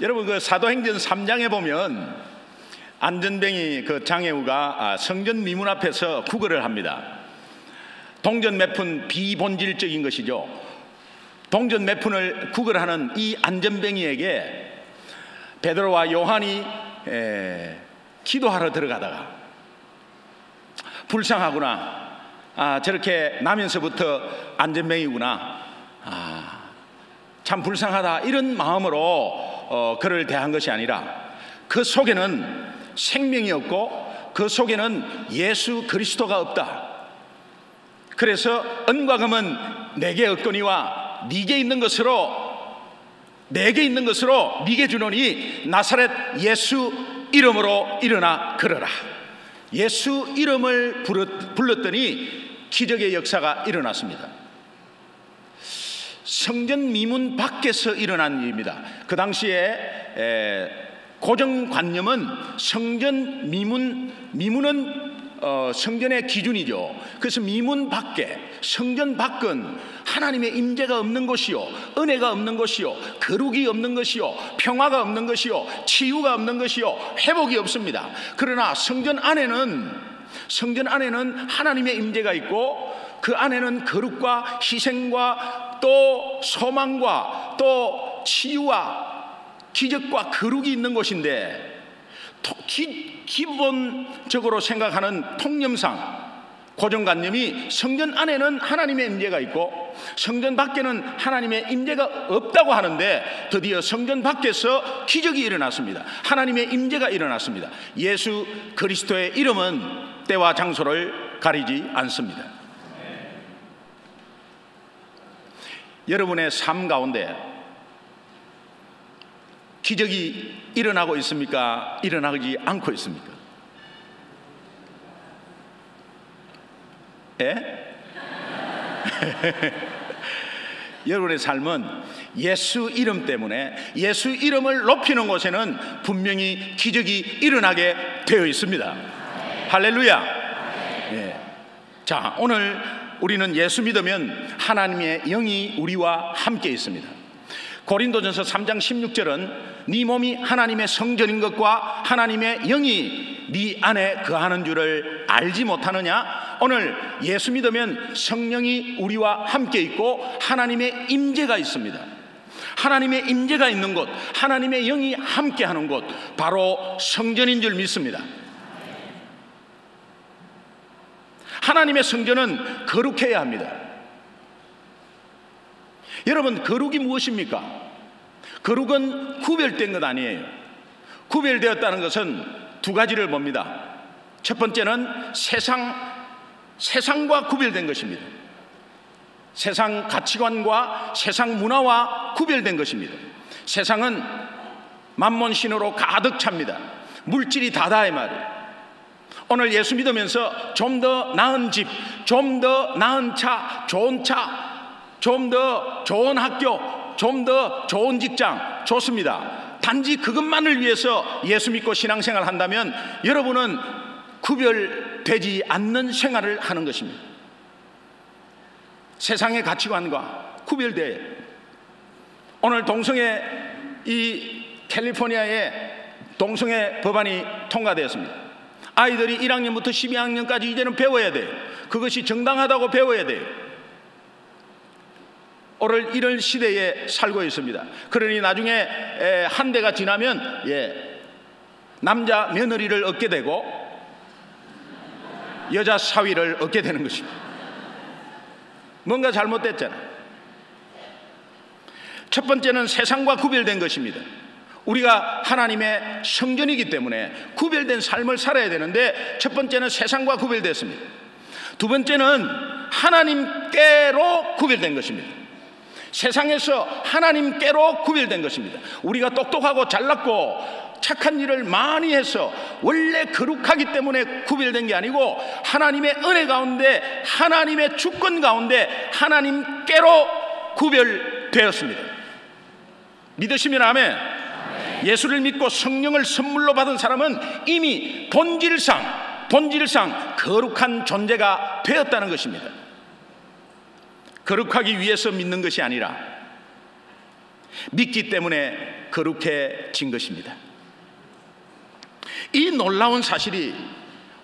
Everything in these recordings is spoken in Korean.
여러분 그 사도행전 3장에 보면 안전뱅이 그 장애우가 아, 성전 미문 앞에서 구걸을 합니다. 동전 몇 푼 비본질적인 것이죠. 동전 몇 푼을 구걸하는 이 안전뱅이에게 베드로와 요한이 에, 기도하러 들어가다가 불쌍하구나. 아, 저렇게 나면서부터 안전뱅이구나. 아, 참 불쌍하다. 이런 마음으로 어, 그를 대한 것이 아니라 그 속에는 생명이 없고 그 속에는 예수 그리스도가 없다. 그래서 은과 금은 내게 없거니와 네게 있는 것으로 내게 있는 것으로 네게 주노니 나사렛 예수 이름으로 일어나 걸어라. 예수 이름을 불렀더니 기적의 역사가 일어났습니다. 성전 미문 밖에서 일어난 일입니다. 그 당시에 고정관념은 성전 미문 미문은 어, 성전의 기준이죠. 그래서 미문 밖에 성전 밖은 하나님의 임재가 없는 곳이요, 은혜가 없는 곳이요, 거룩이 없는 것이요, 평화가 없는 것이요, 치유가 없는 것이요, 회복이 없습니다. 그러나 성전 안에는 성전 안에는 하나님의 임재가 있고 그 안에는 거룩과 희생과 또 소망과 또 치유와 기적과 거룩이 있는 곳인데 기, 기본적으로 생각하는 통념상 고정관념이 성전 안에는 하나님의 임재가 있고 성전 밖에는 하나님의 임재가 없다고 하는데 드디어 성전 밖에서 기적이 일어났습니다. 하나님의 임재가 일어났습니다. 예수 그리스도의 이름은 때와 장소를 가리지 않습니다. 여러분의 삶 가운데 기적이 일어나고 있습니까? 일어나지 않고 있습니까? 예? 여러분의 삶은 예수 이름 때문에 예수 이름을 높이는 곳에는 분명히 기적이 일어나게 되어 있습니다. 할렐루야. 예. 자, 오늘 우리는 예수 믿으면 하나님의 영이 우리와 함께 있습니다. 고린도전서 3장 16절은 네 몸이 하나님의 성전인 것과 하나님의 영이 네 안에 거하는 줄을 알지 못하느냐? 오늘 예수 믿으면 성령이 우리와 함께 있고 하나님의 임재가 있습니다. 하나님의 임재가 있는 곳, 하나님의 영이 함께 하는 곳 바로 성전인 줄 믿습니다. 하나님의 성전은 거룩해야 합니다. 여러분, 거룩이 무엇입니까? 거룩은 구별된 것 아니에요. 구별되었다는 것은 두 가지를 봅니다. 첫 번째는 세상, 세상과 구별된 것입니다. 세상 가치관과 세상 문화와 구별된 것입니다. 세상은 만몬신으로 가득 찹니다. 물질이 다다 이 말이에요. 오늘 예수 믿으면서 좀 더 나은 집, 좀 더 나은 차, 좋은 차, 좀 더 좋은 학교, 좀 더 좋은 직장 좋습니다. 단지 그것만을 위해서 예수 믿고 신앙생활 한다면 여러분은 구별되지 않는 생활을 하는 것입니다. 세상의 가치관과 구별돼 오늘 동성애 이 캘리포니아의 동성애 법안이 통과되었습니다. 아이들이 1학년부터 12학년까지 이제는 배워야 돼요. 그것이 정당하다고 배워야 돼요. 오늘 이런 시대에 살고 있습니다. 그러니 나중에 한 대가 지나면 예, 남자 며느리를 얻게 되고 여자 사위를 얻게 되는 것입니다. 뭔가 잘못됐잖아. 첫 번째는 세상과 구별된 것입니다. 우리가 하나님의 성전이기 때문에 구별된 삶을 살아야 되는데 첫 번째는 세상과 구별됐습니다. 두 번째는 하나님께로 구별된 것입니다. 세상에서 하나님께로 구별된 것입니다. 우리가 똑똑하고 잘났고 착한 일을 많이 해서 원래 거룩하기 때문에 구별된 게 아니고 하나님의 은혜 가운데 하나님의 주권 가운데 하나님께로 구별되었습니다. 믿으시면 아멘. 예수를 믿고 성령을 선물로 받은 사람은 이미 본질상 본질상 거룩한 존재가 되었다는 것입니다. 거룩하기 위해서 믿는 것이 아니라 믿기 때문에 거룩해진 것입니다. 이 놀라운 사실이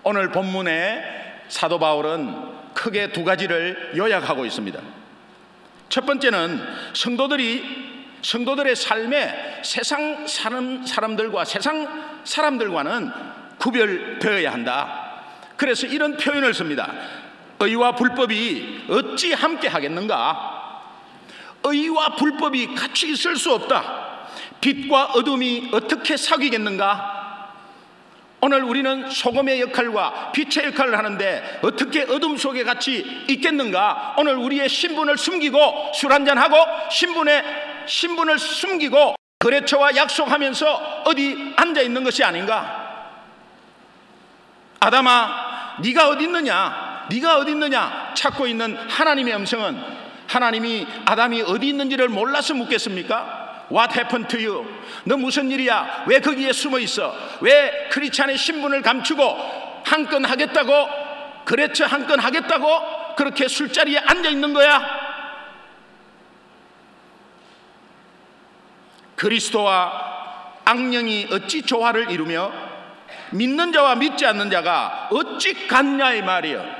오늘 본문에 사도 바울은 크게 두 가지를 요약하고 있습니다. 첫 번째는 성도들이 성도들의 삶에 세상 사람, 사람들과 세상 사람들과는 구별되어야 한다. 그래서 이런 표현을 씁니다. 의와 불법이 어찌 함께 하겠는가? 의와 불법이 같이 있을 수 없다. 빛과 어둠이 어떻게 사귀겠는가? 오늘 우리는 소금의 역할과 빛의 역할을 하는데 어떻게 어둠 속에 같이 있겠는가? 오늘 우리의 신분을 숨기고 술 한잔하고 신분의 신분을 숨기고 거래처와 약속하면서 어디 앉아 있는 것이 아닌가? 아담아, 네가 어디 있느냐? 네가 어디 있느냐? 찾고 있는 하나님의 음성은 하나님이 아담이 어디 있는지를 몰라서 묻겠습니까? What happened to you? 너 무슨 일이야? 왜 거기에 숨어 있어? 왜 크리스찬의 신분을 감추고 한 건 하겠다고 그랬죠 한건 하겠다고 그렇게 술자리에 앉아 있는 거야? 그리스도와 악령이 어찌 조화를 이루며 믿는 자와 믿지 않는 자가 어찌 같냐의 말이요.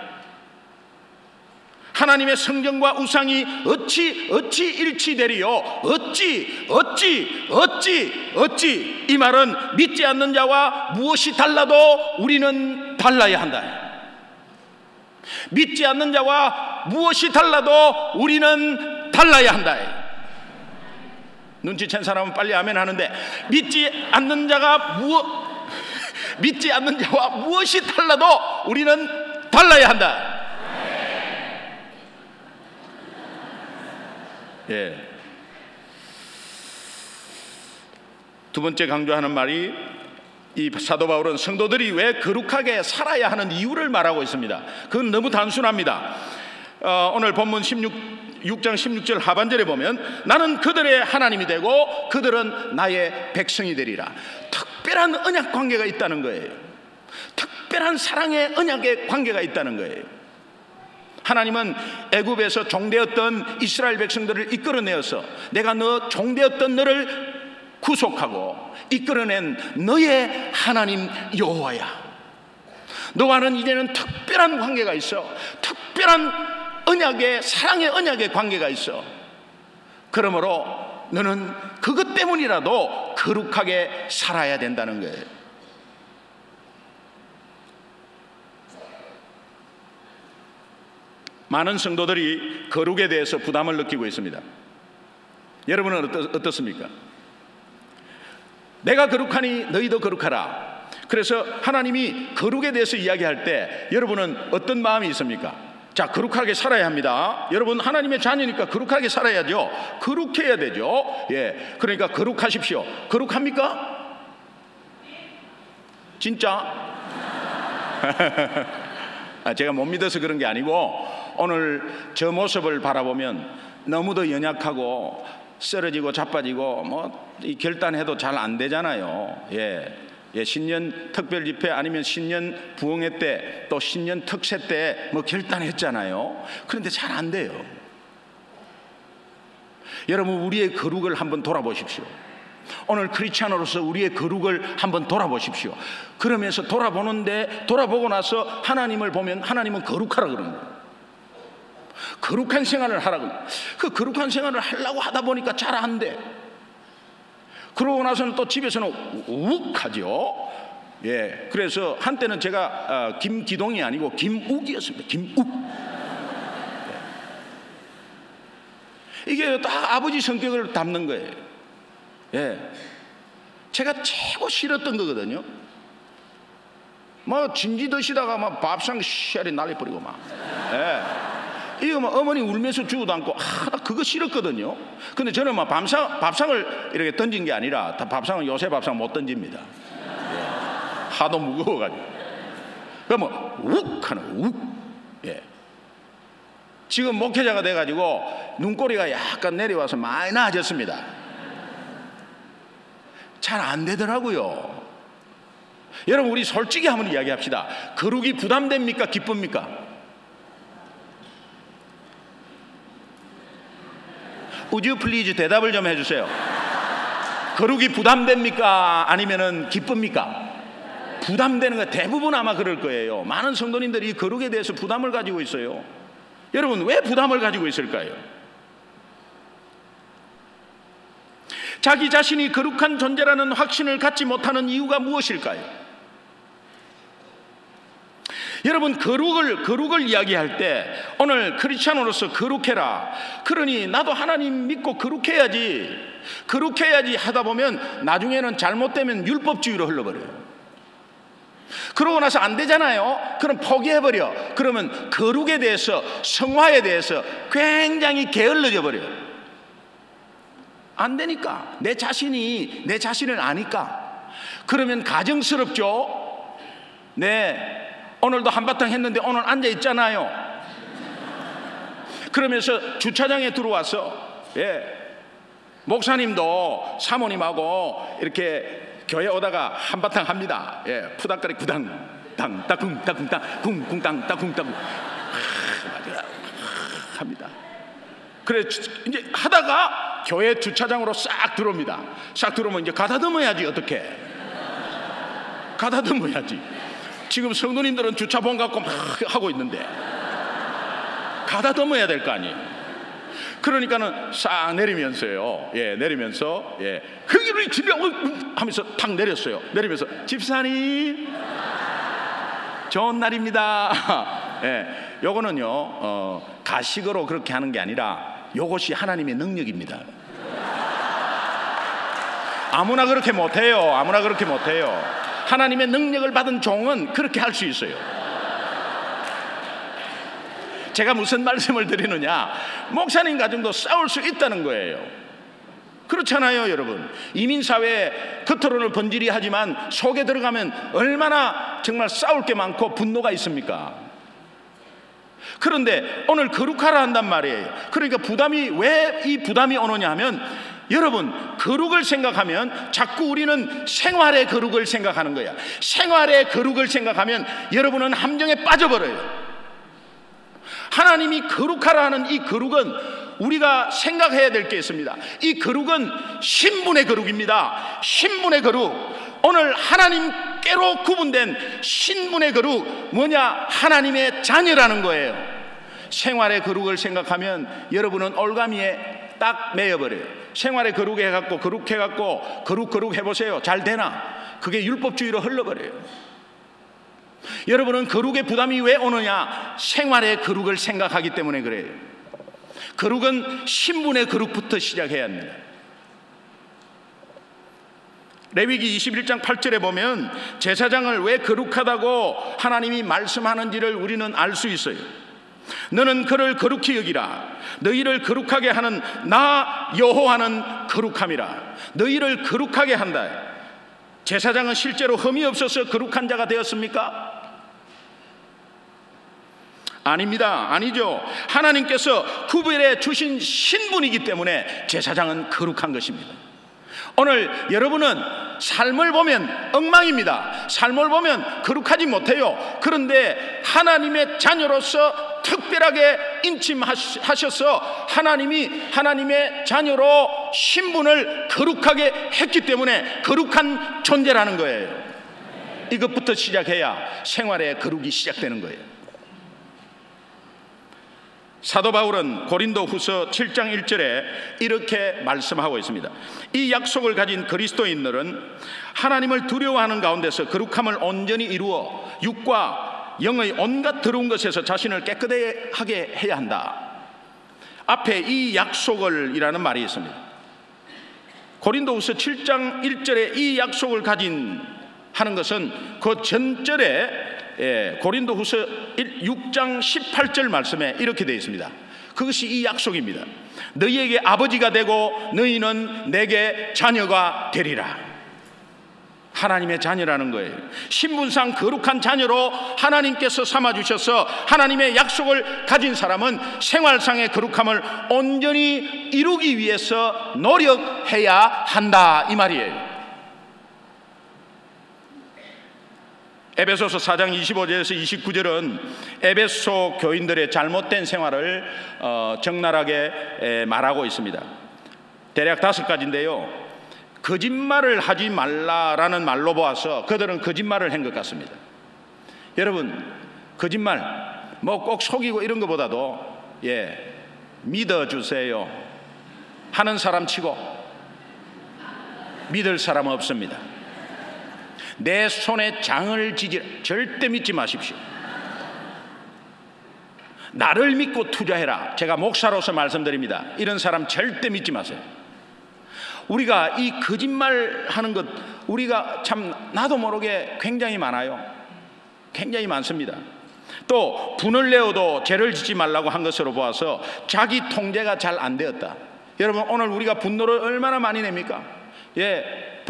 하나님의 성경과 우상이 어찌 어찌 일치되리요? 어찌 어찌 어찌 어찌? 이 말은 믿지 않는 자와 무엇이 달라도 우리는 달라야 한다. 믿지 않는 자와 무엇이 달라도 우리는 달라야 한다 눈치챈 사람은 빨리 아멘 하는데 믿지 않는 자가 무엇 믿지 않는 자와 무엇이 달라도 우리는 달라야 한다 예. 두 번째 강조하는 말이 이 사도 바울은 성도들이 왜 거룩하게 살아야 하는 이유를 말하고 있습니다. 그건 너무 단순합니다. 어, 오늘 본문 16, 6장 16절 하반절에 보면 나는 그들의 하나님이 되고 그들은 나의 백성이 되리라. 특별한 언약 관계가 있다는 거예요. 특별한 사랑의 언약의 관계가 있다는 거예요. 하나님은 애굽에서 종되었던 이스라엘 백성들을 이끌어내어서 내가 너 종되었던 너를 구속하고 이끌어낸 너의 하나님 여호와야. 너와는 이제는 특별한 관계가 있어. 특별한 언약의 사랑의 언약의 관계가 있어. 그러므로 너는 그것 때문이라도 거룩하게 살아야 된다는 거예요. 많은 성도들이 거룩에 대해서 부담을 느끼고 있습니다. 여러분은 어떻, 습니까 내가 거룩하니 너희도 거룩하라. 그래서 하나님이 거룩에 대해서 이야기할 때 여러분은 어떤 마음이 있습니까? 자, 거룩하게 살아야 합니다. 여러분, 하나님의 자녀니까 거룩하게 살아야죠. 거룩해야 되죠. 예. 그러니까 거룩하십시오. 거룩합니까? 진짜? 아, 제가 못 믿어서 그런 게 아니고 오늘 저 모습을 바라보면 너무도 연약하고 쓰러지고 자빠지고 뭐 결단해도 잘 안 되잖아요. 예. 예, 신년 특별 집회 아니면 신년 부흥회 때 또 신년 특세 때 뭐 결단했잖아요. 그런데 잘 안 돼요. 여러분 우리의 거룩을 한번 돌아보십시오. 오늘 크리스찬으로서 우리의 거룩을 한번 돌아보십시오. 그러면서 돌아보는데 돌아보고 나서 하나님을 보면 하나님은 거룩하라 그러는 거예요. 거룩한 생활을 하라고. 그 거룩한 생활을 하려고 하다 보니까 잘 안 돼. 그러고 나서는 또 집에서는 욱 하죠. 예. 그래서 한때는 제가 어, 김기동이 아니고 김욱이었습니다. 김욱. 예. 이게 다 아버지 성격을 담는 거예요. 예. 제가 최고 싫었던 거거든요. 뭐 진지 드시다가 막 밥상 씨알이 날려버리고 막. 뭐 어머니 울면서 주고도 않고 아, 나 그거 싫었거든요. 근데 저는 막 밥상, 밥상을 이렇게 던진 게 아니라 다 밥상은 요새 밥상 못 던집니다. 예. 하도 무거워가지고. 그러면 욱 하는 욱. 예. 지금 목회자가 돼가지고 눈꼬리가 약간 내려와서 많이 나아졌습니다. 잘 안 되더라고요. 여러분 우리 솔직히 한번 이야기합시다. 거룩이 부담됩니까? 기쁩니까? 우주 플리즈 대답을 좀 해주세요. 거룩이 부담됩니까? 아니면은 기쁩니까? 부담되는 거 대부분 아마 그럴 거예요. 많은 성도님들이 거룩에 대해서 부담을 가지고 있어요. 여러분 왜 부담을 가지고 있을까요? 자기 자신이 거룩한 존재라는 확신을 갖지 못하는 이유가 무엇일까요? 여러분 거룩을 거룩을 이야기할 때 오늘 크리스천으로서 거룩해라. 그러니 나도 하나님 믿고 거룩해야지. 거룩해야지 하다 보면 나중에는 잘못되면 율법주의로 흘러버려요. 그러고 나서 안 되잖아요. 그럼 포기해버려. 그러면 거룩에 대해서, 성화에 대해서 굉장히 게을러져 버려요. 안 되니까. 내 자신이, 내 자신을 아니까. 그러면 가정스럽죠? 네. 오늘도 한바탕 했는데 오늘 앉아 있잖아요. 그러면서 주차장에 들어와서, 예. 목사님도 사모님하고 이렇게 교회 오다가 한바탕 합니다. 예, 푸닥거리 구당, 당, 따쿵, 따쿵, 따, 쿵, 쿵, 땅, 따쿵, 따쿵. 합니다. 그래, 이제 하다가 교회 주차장으로 싹 들어옵니다. 싹 들어오면 이제 가다듬어야지, 어떻게. 가다듬어야지. 지금 성도님들은 주차봉 갖고 막 하고 있는데. 가다듬어야 될 거 아니에요. 그러니까는 싹 내리면서요. 예, 내리면서 예, 흙이를 집에 하면서 탁 내렸어요. 내리면서 집사님 좋은 날입니다. 예, 요거는요 어, 가식으로 그렇게 하는 게 아니라 요것이 하나님의 능력입니다. 아무나 그렇게 못해요. 아무나 그렇게 못해요. 하나님의 능력을 받은 종은 그렇게 할 수 있어요. 제가 무슨 말씀을 드리느냐? 목사님 가정도 싸울 수 있다는 거예요. 그렇잖아요, 여러분. 이민사회 겉으로는 번지리 하지만 속에 들어가면 얼마나 정말 싸울 게 많고 분노가 있습니까? 그런데 오늘 거룩하라 한단 말이에요. 그러니까 부담이 왜 이 부담이 오느냐 하면 여러분, 거룩을 생각하면 자꾸 우리는 생활의 거룩을 생각하는 거야. 생활의 거룩을 생각하면 여러분은 함정에 빠져버려요. 하나님이 거룩하라 하는 이 거룩은 우리가 생각해야 될 게 있습니다. 이 거룩은 신분의 거룩입니다. 신분의 거룩. 오늘 하나님께로 구분된 신분의 거룩 뭐냐? 하나님의 자녀라는 거예요. 생활의 거룩을 생각하면 여러분은 올가미에 딱 매여버려요. 생활의 거룩 해갖고 거룩해 갖고 거룩 거룩 해보세요. 잘 되나? 그게 율법주의로 흘러버려요. 여러분은 거룩의 부담이 왜 오느냐? 생활의 거룩을 생각하기 때문에 그래요. 거룩은 신분의 거룩부터 시작해야 합니다. 레위기 21장 8절에 보면 제사장을 왜 거룩하다고 하나님이 말씀하는지를 우리는 알 수 있어요. 너는 그를 거룩히 여기라. 너희를 거룩하게 하는 나 여호와는 거룩함이라. 너희를 거룩하게 한다. 제사장은 실제로 흠이 없어서 거룩한 자가 되었습니까? 아닙니다. 아니죠. 하나님께서 구별해 주신 신분이기 때문에 제사장은 거룩한 것입니다. 오늘 여러분은 삶을 보면 엉망입니다. 삶을 보면 거룩하지 못해요. 그런데 하나님의 자녀로서 특별하게 인침하셔서 하나님이 하나님의 자녀로 신분을 거룩하게 했기 때문에 거룩한 존재라는 거예요. 이것부터 시작해야 생활의 거룩이 시작되는 거예요. 사도 바울은 고린도 후서 7장 1절에 이렇게 말씀하고 있습니다. 이 약속을 가진 그리스도인들은 하나님을 두려워하는 가운데서 거룩함을 온전히 이루어 육과 영의 온갖 더러운 것에서 자신을 깨끗하게 해야 한다. 앞에 이 약속을 이라는 말이 있습니다. 고린도 후서 7장 1절에 이 약속을 가진 하는 것은 그 전절에 예, 고린도 후서 6장 18절 말씀에 이렇게 되어 있습니다. 그것이 이 약속입니다. 너희에게 아버지가 되고 너희는 내게 자녀가 되리라. 하나님의 자녀라는 거예요. 신분상 거룩한 자녀로 하나님께서 삼아 주셔서 하나님의 약속을 가진 사람은 생활상의 거룩함을 온전히 이루기 위해서 노력해야 한다 이 말이에요. 에베소서 4장 25절에서 29절은 에베소 교인들의 잘못된 생활을 어, 적나라하게 말하고 있습니다. 대략 다섯 가지인데요. 거짓말을 하지 말라라는 말로 보아서 그들은 거짓말을 한 것 같습니다. 여러분, 거짓말, 뭐 꼭 속이고 이런 것보다도, 예, 믿어주세요. 하는 사람 치고 믿을 사람 없습니다. 내 손에 장을 지지 절대 믿지 마십시오. 나를 믿고 투자해라. 제가 목사로서 말씀드립니다. 이런 사람 절대 믿지 마세요. 우리가 이 거짓말 하는 것, 우리가 참 나도 모르게 굉장히 많아요. 굉장히 많습니다. 또 분을 내어도 죄를 짓지 말라고 한 것으로 보아서 자기 통제가 잘 안 되었다. 여러분 오늘 우리가 분노를 얼마나 많이 냅니까? 예,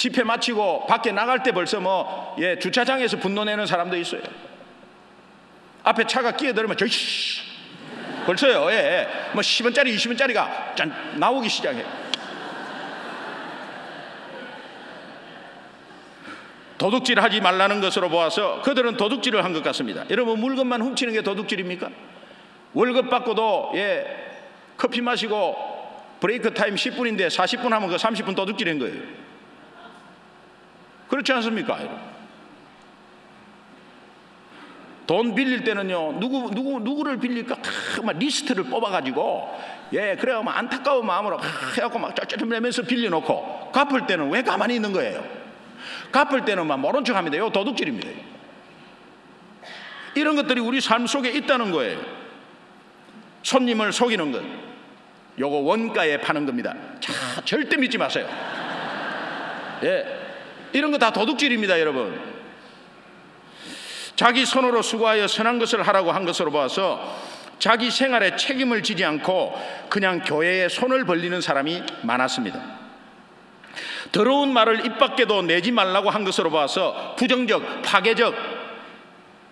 집회 마치고 밖에 나갈 때 벌써 뭐 예, 주차장에서 분노 내는 사람도 있어요. 앞에 차가 끼어들면 저씨 벌써요. 예, 뭐 10원짜리 20원짜리가 짠 나오기 시작해. 도둑질 하지 말라는 것으로 보아서 그들은 도둑질을 한 것 같습니다. 여러분 물건만 훔치는 게 도둑질입니까? 월급 받고도 예 커피 마시고 브레이크 타임 10분인데 40분 하면 그 30분 도둑질인 거예요. 그렇지 않습니까? 돈 빌릴 때는요 누구 누구 누구를 빌릴까 막 리스트를 뽑아가지고 예 그래야 막 안타까운 마음으로 해갖고 막 쩔쩔매면서 빌려놓고 갚을 때는 왜 가만히 있는 거예요? 갚을 때는 막 모른 척합니다. 이거 도둑질입니다. 이런 것들이 우리 삶 속에 있다는 거예요. 손님을 속이는 것, 요거 원가에 파는 겁니다. 자, 절대 믿지 마세요. 예, 이런 거 다 도둑질입니다, 여러분. 자기 손으로 수고하여 선한 것을 하라고 한 것으로 봐서 자기 생활에 책임을 지지 않고 그냥 교회에 손을 벌리는 사람이 많았습니다. 더러운 말을 입 밖에도 내지 말라고 한 것으로 봐서 부정적, 파괴적,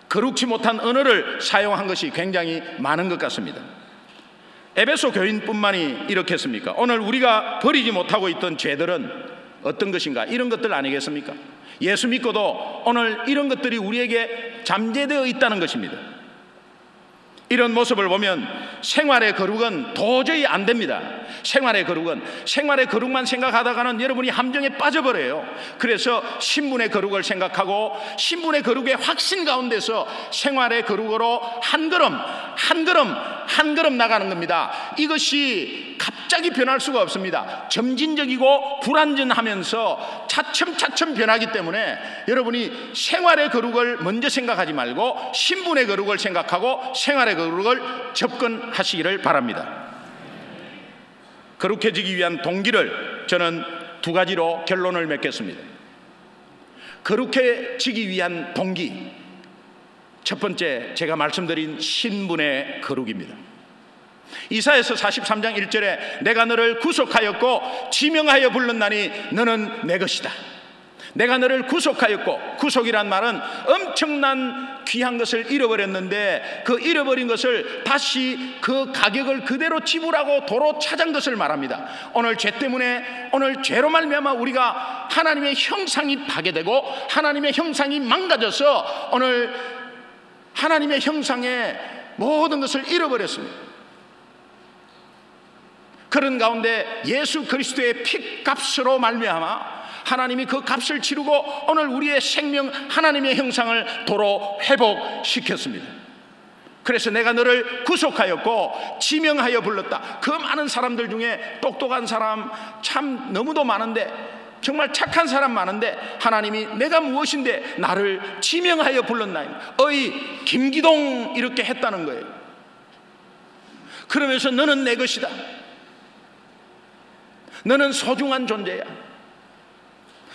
거룩지 못한 언어를 사용한 것이 굉장히 많은 것 같습니다. 에베소 교인뿐만이 이렇게 했습니까? 오늘 우리가 버리지 못하고 있던 죄들은 어떤 것인가? 이런 것들 아니겠습니까? 예수 믿고도 오늘 이런 것들이 우리에게 잠재되어 있다는 것입니다. 이런 모습을 보면 생활의 거룩은 도저히 안 됩니다. 생활의 거룩은 생활의 거룩만 생각하다가는 여러분이 함정에 빠져버려요. 그래서 신분의 거룩을 생각하고 신분의 거룩의 확신 가운데서 생활의 거룩으로 한 걸음 한 걸음 한 걸음 나가는 겁니다. 이것이 갑자기 변할 수가 없습니다. 점진적이고 불안전하면서 차츰차츰 변하기 때문에 여러분이 생활의 거룩을 먼저 생각하지 말고 신분의 거룩을 생각하고 생활의 거룩을 접근하시기를 바랍니다. 거룩해지기 위한 동기를 저는 두 가지로 결론을 맺겠습니다. 거룩해지기 위한 동기. 첫 번째, 제가 말씀드린 신분의 거룩입니다. 이사에서 43장 1절에 내가 너를 구속하였고 지명하여 불렀나니 너는 내 것이다. 내가 너를 구속하였고 구속이란 말은 엄청난 귀한 것을 잃어버렸는데 그 잃어버린 것을 다시 그 가격을 그대로 지불하고 도로 찾은 것을 말합니다. 오늘 죄 때문에 오늘 죄로 말미암아 우리가 하나님의 형상이 파괴되고 하나님의 형상이 망가져서 오늘 하나님의 형상에 모든 것을 잃어버렸습니다. 그런 가운데 예수 그리스도의 피값으로 말미암아 하나님이 그 값을 치르고 오늘 우리의 생명 하나님의 형상을 도로 회복시켰습니다. 그래서 내가 너를 구속하였고 지명하여 불렀다. 그 많은 사람들 중에 똑똑한 사람 참 너무도 많은데 정말 착한 사람 많은데 하나님이 내가 무엇인데 나를 지명하여 불렀나요? 어이 김기동 이렇게 했다는 거예요. 그러면서 너는 내 것이다. 너는 소중한 존재야.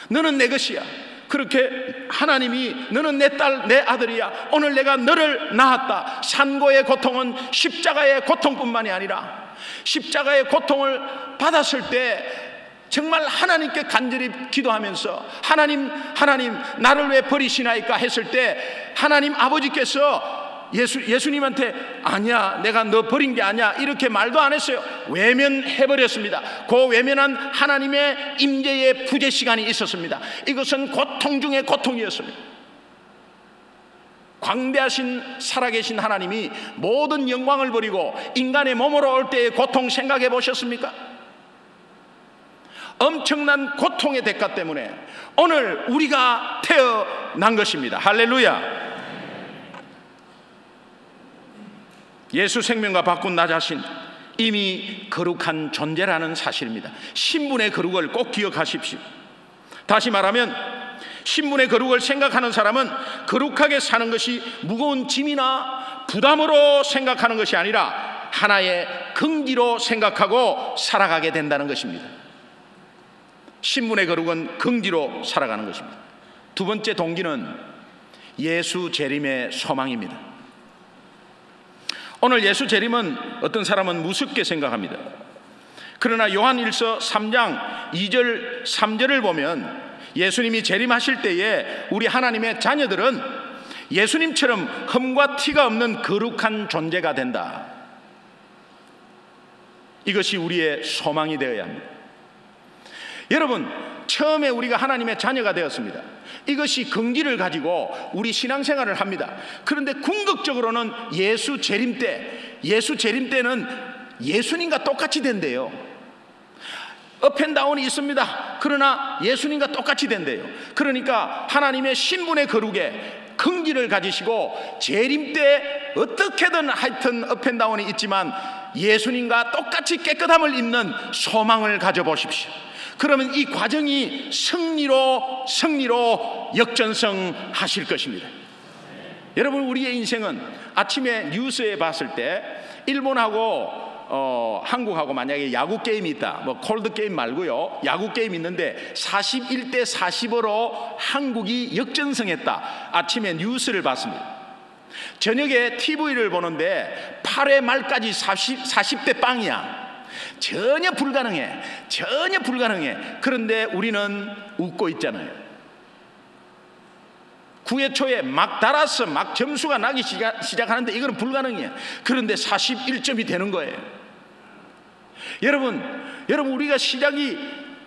너는 내 것이야. 그렇게 하나님이 너는 내 딸, 내 아들이야. 오늘 내가 너를 낳았다. 산고의 고통은 십자가의 고통뿐만이 아니라 십자가의 고통을 받았을 때 정말 하나님께 간절히 기도하면서 하나님, 하나님, 나를 왜 버리시나이까 했을 때 하나님 아버지께서 예수, 예수님한테 아니야 내가 너 버린 게 아니야 이렇게 말도 안 했어요 외면해버렸습니다 그 외면한 하나님의 임재의 부재 시간이 있었습니다 이것은 고통 중의 고통이었습니다 광대하신 살아계신 하나님이 모든 영광을 버리고 인간의 몸으로 올 때의 고통 생각해 보셨습니까? 엄청난 고통의 대가 때문에 오늘 우리가 태어난 것입니다. 할렐루야. 예수 생명과 바꾼 나 자신 이미 거룩한 존재라는 사실입니다. 신분의 거룩을 꼭 기억하십시오. 다시 말하면 신분의 거룩을 생각하는 사람은 거룩하게 사는 것이 무거운 짐이나 부담으로 생각하는 것이 아니라 하나의 긍지로 생각하고 살아가게 된다는 것입니다. 신분의 거룩은 긍지로 살아가는 것입니다. 두 번째 동기는 예수 재림의 소망입니다. 오늘 예수 재림은 어떤 사람은 무섭게 생각합니다. 그러나 요한 1서 3장 2절 3절을 보면 예수님이 재림하실 때에 우리 하나님의 자녀들은 예수님처럼 흠과 티가 없는 거룩한 존재가 된다. 이것이 우리의 소망이 되어야 합니다. 여러분, 처음에 우리가 하나님의 자녀가 되었습니다. 이것이 긍기를 가지고 우리 신앙생활을 합니다. 그런데 궁극적으로는 예수 재림 때, 예수 재림 때는 예수님과 똑같이 된대요. 업앤다운이 있습니다. 그러나 예수님과 똑같이 된대요. 그러니까 하나님의 신분의 거룩에 긍기를 가지시고 재림 때 어떻게든 하여튼 업앤다운이 있지만 예수님과 똑같이 깨끗함을 입는 소망을 가져보십시오. 그러면 이 과정이 승리로 승리로 역전성 하실 것입니다. 여러분 우리의 인생은 아침에 뉴스에 봤을 때 일본하고 어, 한국하고 만약에 야구 게임이 있다. 뭐 콜드 게임 말고요. 야구 게임 있는데 41대 40으로 한국이 역전승했다. 아침에 뉴스를 봤습니다. 저녁에 TV를 보는데 8회 말까지 40, 40대 빵이야. 전혀 불가능해. 전혀 불가능해. 그런데 우리는 웃고 있잖아요. 9회 초에 막 달아서 막 점수가 나기 시작, 하는데 이거는 불가능해요. 그런데 41점이 되는 거예요. 여러분, 여러분 우리가 시작이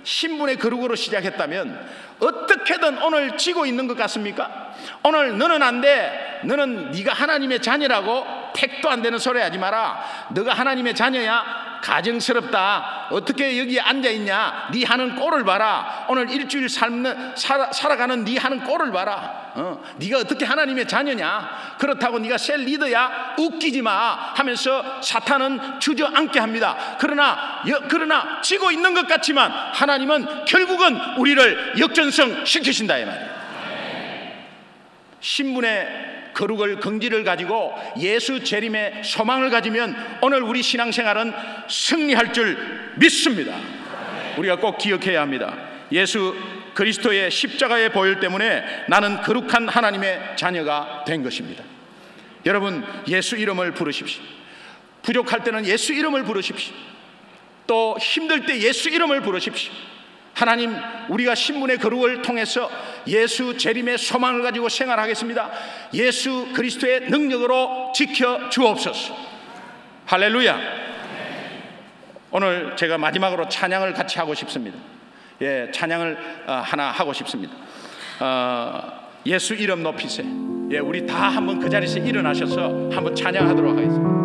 신분의 거룩으로 시작했다면 어떻게든 오늘 지고 있는 것 같습니까? 오늘 너는 안 돼. 너는 네가 하나님의 자녀라고 택도 안 되는 소리 하지 마라. 너가 하나님의 자녀야. 가정스럽다. 어떻게 여기 앉아 있냐? 네 하는 꼴을 봐라. 오늘 일주일 삶는 살아, 살아 가는 네 하는 꼴을 봐라. 어, 네가 어떻게 하나님의 자녀냐? 그렇다고 네가 셀 리더야? 웃기지 마. 하면서 사탄은 주저앉게 합니다. 그러나 여, 그러나 지고 있는 것 같지만 하나님은 결국은 우리를 역전성 시키신다 이 말이에요. 신분의 거룩을 긍지를 가지고 예수 재림의 소망을 가지면 오늘 우리 신앙생활은 승리할 줄 믿습니다. 우리가 꼭 기억해야 합니다. 예수 그리스도의 십자가의 보혈 때문에 나는 거룩한 하나님의 자녀가 된 것입니다. 여러분 예수 이름을 부르십시오. 부족할 때는 예수 이름을 부르십시오. 또 힘들 때 예수 이름을 부르십시오. 하나님 우리가 신분의 거룩을 통해서 예수 재림의 소망을 가지고 생활하겠습니다. 예수 그리스도의 능력으로 지켜 주옵소서. 할렐루야. 오늘 제가 마지막으로 찬양을 같이 하고 싶습니다. 예, 찬양을 어, 하나 하고 싶습니다. 어, 예수 이름 높이세. 예, 우리 다 한번 그 자리에서 일어나셔서 한번 찬양하도록 하겠습니다.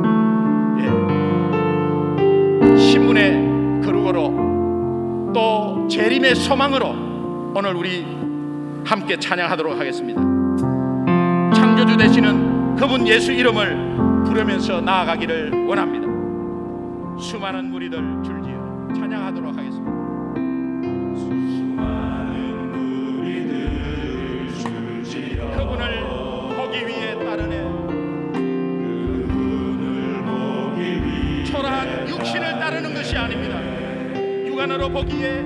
예. 신분의 거룩으로 또 재림의 소망으로 오늘 우리 함께 찬양하도록 하겠습니다. 창조주 되시는 그분 예수 이름을 부르면서 나아가기를 원합니다. 수많은 무리들 줄지어 찬양하도록 하겠습니다. 수많은 무리들 줄지어 그분을 보기 위해 따르네. 그분을 보기 위해 초라한 육신을 따르는 것이 아닙니다. 육안으로 보기에